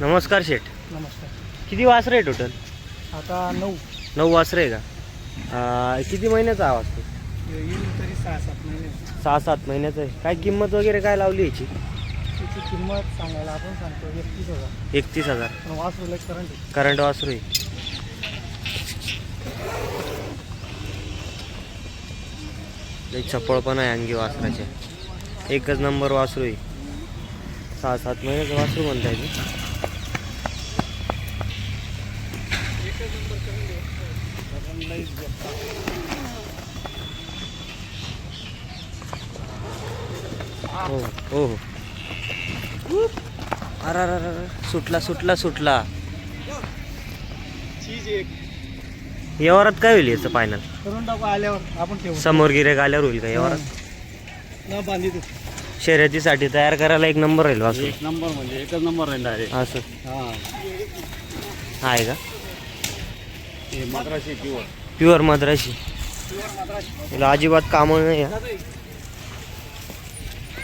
नमस्कार शेठ. नमस्कार. किती वासरं आहे टोटल आता नऊ. नऊ वासरं आहे का? अं, किती महिन्याचा आवाज तो? येईल तरी सहा सात महिने. सहा सात महिन्याचा आहे. काय किंमत वगैरे काय लावली याची? त्याची किंमत सांगायला आपण सांगतो एकतीस हजार. एकतीस हजार. पण वासरूला करंट आहे. करंट वासरू आहे. लई चपळ पण आहे अंगी वासराच्या एकच नंबर वासरू आहे. सहा सात महिन्याचं वासरू म्हणता येते हो हो हो. अरे अरे. सुटला सुटला. सुटला व्यवहारात काय होईल याचं फायनल करून टाकू आल्यावर आपण ठेवू. समोर गिरेक आल्यावर होईल का व्यवहारात न बांधी तू. शर्यतीसाठी तयार करायला एक नंबर राहील वासरू एक नंबर म्हणजे एकच नंबर राहिला आहे. असं. हा. आहे का? हे मद्रासी प्युअर प्युअर मद्राशी. तिला अजिबात कामळ नाही आहे.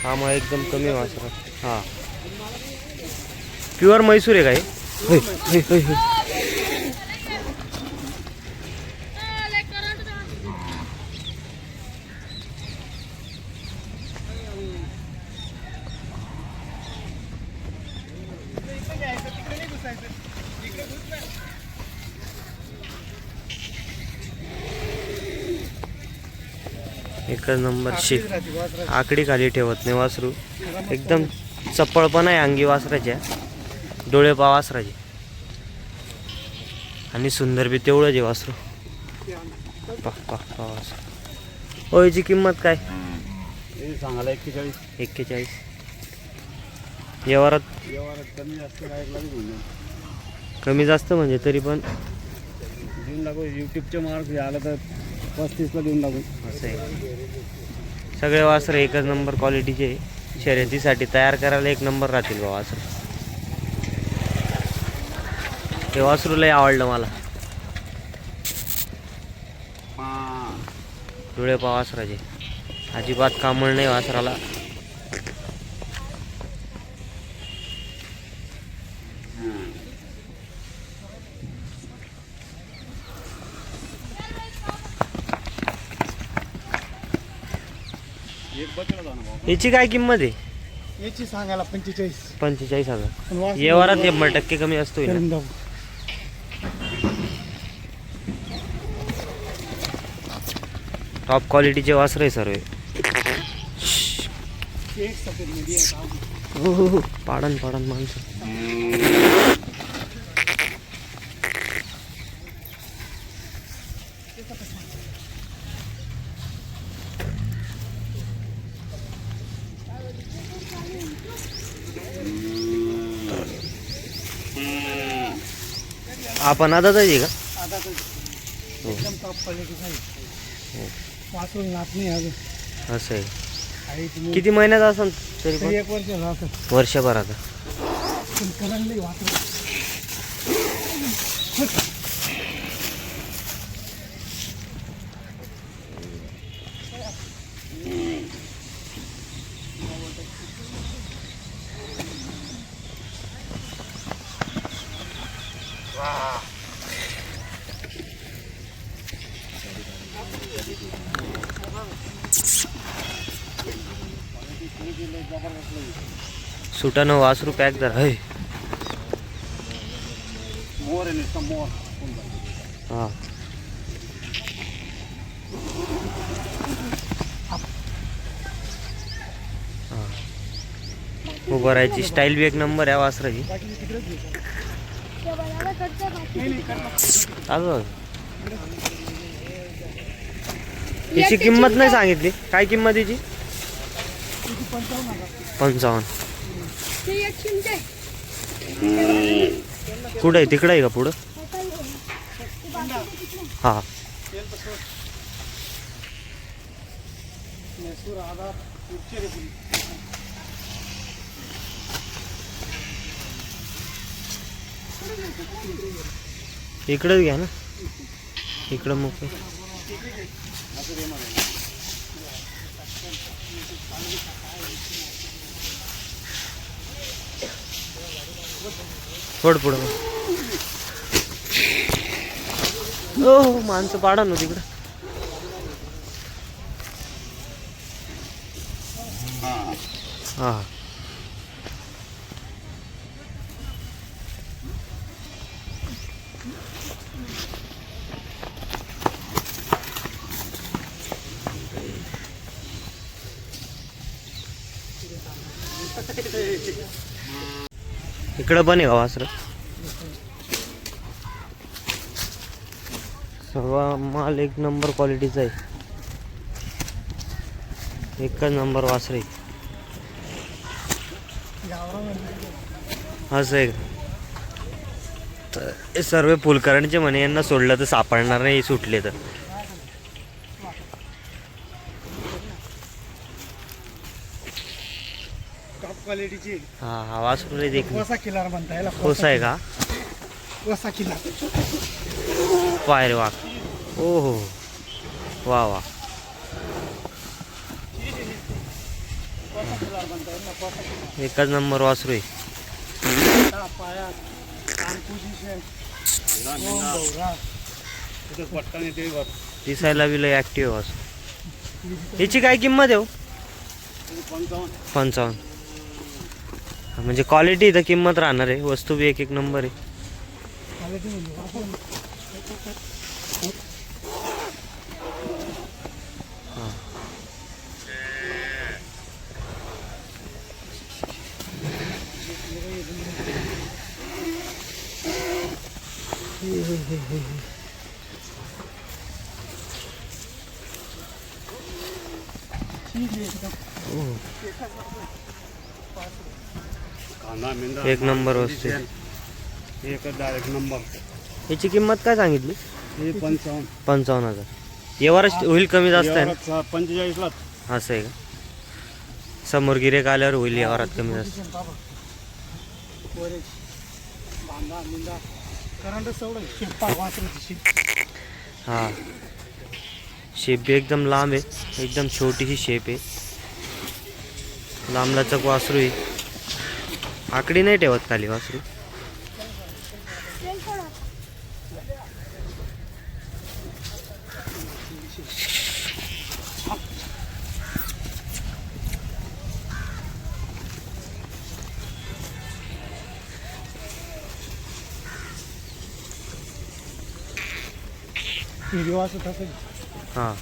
कामळ एकदम कमी वासरा हा. प्युअर म्हैसूर आहे काय एकच नंबर शिक आकडी खाली ठेवत नाही वासरू. एकदम चप्पळ आहे अंगी वासराच्या. डोळे पा वासराचे. आणि सुंदर बी तेवढंच आहे वासरू. पा पा पा वासरू. हो याची किंमत काय? हे सांगायला एक्केचाळीस. एक्केचाळीस व्यवहारात कमी जास्त म्हणजे कमी जास्त म्हणजे तरी पण देऊन युट्यूबच्या मार्क आलं तर पस्तीसला देऊन टाकू. असं आहे. सगळे वासरं एकच नंबर क्वालिटीचे. शर्यतीसाठी तयार करायला एक नंबर राहतील बा वासर. ते वासरू लय आवडलं मला. डोळे पा वासराचे. अजिबात कामळ नाही वासराला. याची काय किंमत आहे? याची सांगायला पंचेचाळीस. पंचेचाळीस हजार. पण व्यवहारात शंभर टक्के कमी असतो करून टॉप क्वालिटीचे वासर आहे सर्व. एक सफेदमध्ये आहे? हो हो हो पाडन पाडन माणसं. आपण आता का? एकदम टॉप क्वालिटीचा आहे वासरू नात नाही अजून. असं आहे. आहे तुम्ही किती महिन्याचा असेल तरी तरी पण एक वर्ष झालं असेल. पण सुटानं वासरू पॅक जर हय. मोर आहे नुसतं मोर हा. उभं राहायची स्टाईल बी एक नंबर आहे वासराची बाकी याची किंमत नाही सांगितली. काय किंमत याची? पंचावन्न. कुठं आहे? तिकडं आहे का पुढं? हा. इकडंच घ्या ना. इकडं मग थोड पुढं हो हो माणसं पाडा ना तिकडं हा इकडं पण आहे का वासर? सर्व माल एक नंबर क्वालिटीचा आहे. एकच नंबर वासर आहे. असं आहे का? तर हे सर्व फुलकरणचे म्हणे यांना सोडलं तर सापडणार नाही सुटले तर. क्वालिटीची हा हा वासरू आहे देख वसा किल्लार म्हणता याला कोसा आहे का? वसा किल्ला पायरे वाघ ओ हो. वा वा एकच नंबर वासरू आहे. दिसायला बी लय ॲक्टिव्ह वासरू. याची काय किंमत आहे हो? पंचावन्न. म्हणजे क्वालिटी तर किंमत राहणार आहे. वस्तू बी एक एक नंबर आहे क्वालिटी म्हणजे आपण कांदा मेंदा एक नंबर वस्तू. आहे एक डायरेक्ट नंबर याची किंमत काय सांगितली? हे पंचावन्न. पंचावन्न हजार. व्यवहार होईल कमी जास्त आहे ना? पंचेचाळीसला. असं आहे का? समोर गिरेक आल्यावर होईल व्यवहारात कमी जास्त. हा. शेप बी एकदम लांब आहे. एकदम छोटीशी शेप आहे. लांब लचक वासरू आहे. आकडी नाही ठेवत खाली वासरू. हा.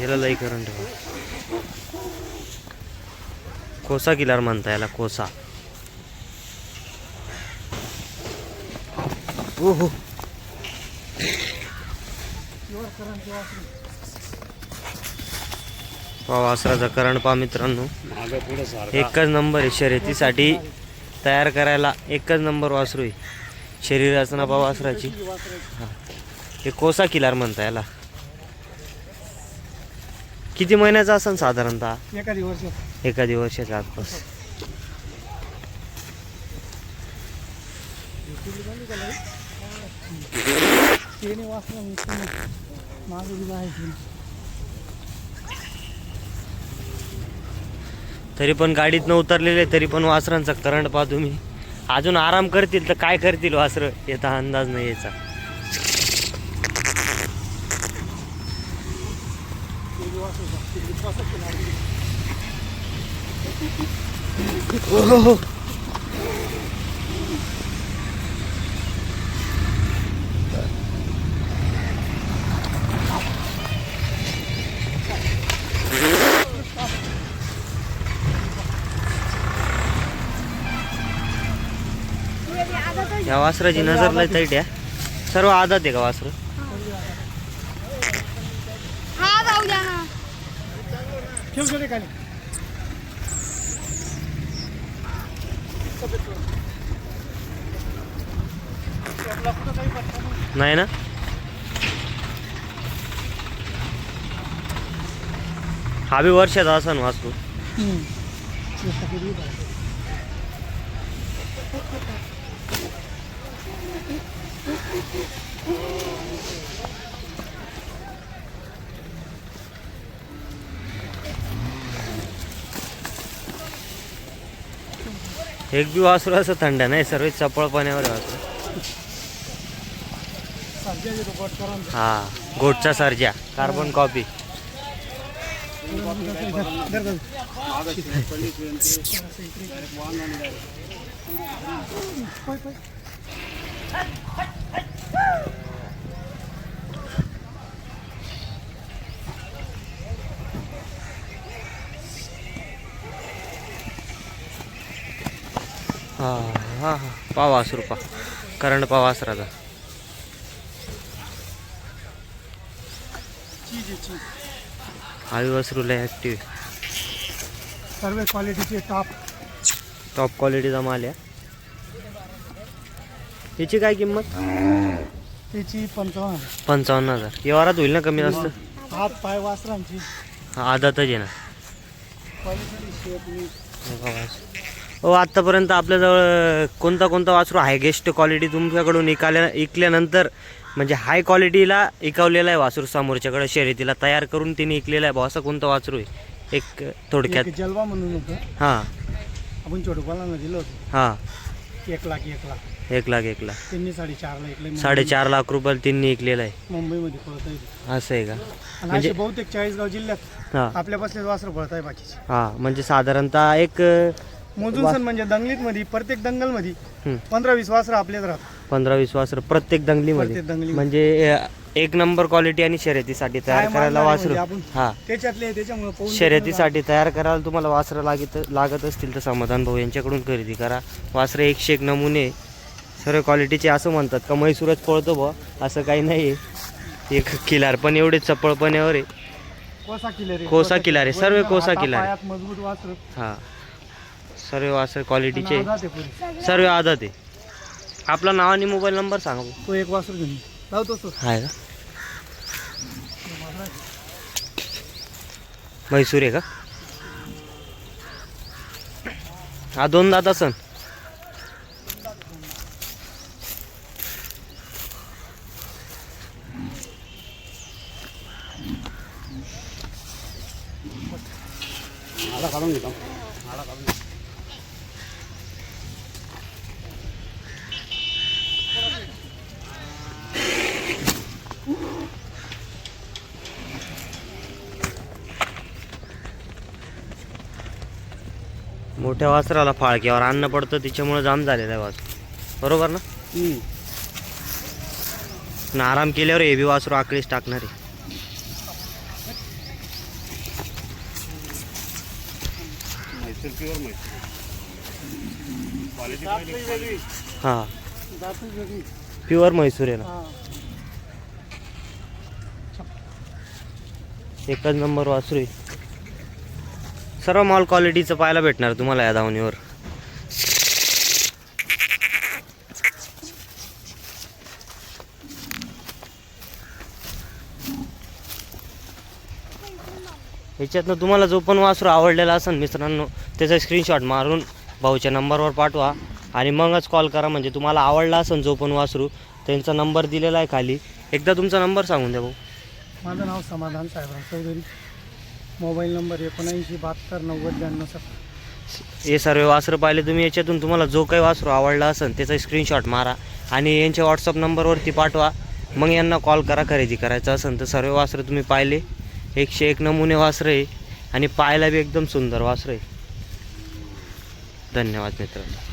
याला लई करंट आहे. कोसा किलर म्हणता याला कोसा. ओ हो पहा वासराचा करंट पहा मित्रांनो एकच नंबर आहे शर्यतीसाठी तयार करायला एकच नंबर वासरू आहे. रचना पहा वासराची हे कोसा किलार म्हणता याला. किती महिन्याचा असेल साधारणतः? एखादी एका दिवसाच्या आसपास. तरी पण गाडीत न उतरलेले तरी पण वासरांचा करंट पहा तुम्ही अजून आराम करतील तर काय करतील वासरं? याचा अंदाज नाही याचा तेने वासरा ते वसा किल्लार या वासराची नजर लय तैट आहे. सर्व आदत आहे का वासर? हा जाऊ द्या ना. नाही ना? हा बी वर्षाचा असा ना वास्तू. एक बी वासरू असं थंड नाही सर्व चपळ पाण्यावर वासरू. हा गोटचा सर्जा कार्बन कॉपी हा हा हा. पाव वासरू पा करंट पाव वासराचा आहे चीज आवी वासरूला ॲक्टिव्ह सर्व क्वालिटीचे टॉप टॉप क्वालिटीचा माल आहे. याची काय किंमत? त्याची पंचावन्न पंचावन्न हजार. व्यवहारात होईल ना कमी जास्त? हात पाय वासरांची हा आदातच आहे ना. क्वालिटी शेप हो आत्तापर्यंत आपल्याजवळ कोणता कोणता वासरू हायगेस्ट क्वालिटी तुमच्याकडून इकाल्या इकल्यानंतर म्हणजे हाय क्वालिटीला इकवलेला आहे वासरू समोरच्याकडे. शर्यतीला तयार करून तिने इकलेला आहे भाऊ. असं कोणतं वासरू आहे? एक थोडक्यात. जलवा म्हणून होतं. हां. आपण छोटोपाला दिलं होतं. हां. एक लाख एक लाख. एक लाख एक लाख. त्यांनी साडेचारला ऐकलं साडेचार लाख रुपयाला तिने इकलेला आहे. मुंबईमध्ये पळत आहे असं आहे का? आणि म्हणजे- असे बहुतेक चाळीसगाव जिल्ह्यात हां. आपल्या बसलेच वासर पळत आहे बाकीचे. हां. म्हणजे साधारणतः एक अं, मोजून सण म्हणजे दंगलीत मध्ये प्रत्येक दंगलमध्ये पंधरा वीस वासर आपल्याच राहतात. पंधरा वीस वासर प्रत्येक दंगलीमध्ये. प्रत्येक दंगलीमध्ये. म्हणजे एक नंबर क्वालिटी आणि शर्यतीसाठी तयार काय करायला मानणार वासरू. म्हणजे आपण? हां. त्याच्यातले त्याच्यामुळे पाहून शर्यतीसाठी तयार करायला तुम्हाला वासरं लागत लागत असतील तर समाधान भाऊ यांच्याकडून खरेदी करा. वासरं एकशे एक नमुने सर्व क्वालिटीचे असं म्हणतात का म्हैसूरच पळतो बुवा असं काही नाही आहे एक किलार पण एवढे चपळपण्यावर आहे कोसा किल्ले कोसा किल्लारे, सर्व कोसा किल्लारे. मजबूत वासर. हां. सर्व वासर क्वालिटीचे आणि आधात आहे पुढे. सर्व आदत आहे. आपलं नाव आणि मोबाईल नंबर सांगा. तो एक वासर घेऊन. लावतो तो. आहे का? म्हैसूर आहे का? हा दोन दात असन मोठ्या वासराला फाळक्यावर अन्न पडतं त्याच्यामुळे जाम झालेलं आहे वासर. बरोबर ना? आराम केल्यावर हे बी वासरू आकळीच टाकणार आहे. हां. प्युअर म्हैसूर आहे ना. एकच नंबर वासरू आहे. सर्व मॉल क्वालिटीचं पाहायला भेटणार तुम्हाला या धावणीवर. याच्यातनं तुम्हाला जो पण वासरू आवडलेला असेल मित्रांनो त्याचा स्क्रीनशॉट मारून भाऊच्या नंबरवर पाठवा आणि मगच कॉल करा म्हणजे तुम्हाला आवडला असेल जो पण वासरू त्यांचा नंबर दिलेला आहे खाली. एकदा तुमचा नंबर सांगून द्या भाऊ. माझं नाव समाधान साहेबराव चौधरी. मोबाईल नंबर एकोणऐंशी बहात्तर नव्वद ब्याण्णव सत्तर. हे सर्व वासरं पाहिले तुम्ही याच्यातून तुम्हाला जो काही वासरू आवडला असेल त्याचा स्क्रीनशॉट मारा आणि यांच्या व्हॉट्सअप नंबरवरती पाठवा. मग यांना कॉल करा खरेदी करायचं असेल तर सर्व वासरं तुम्ही पाहिले. एकशे एक नमुने वासरं आहे आणि पाहायला बी एकदम सुंदर वासरं आहे. धन्यवाद मित्रांनो.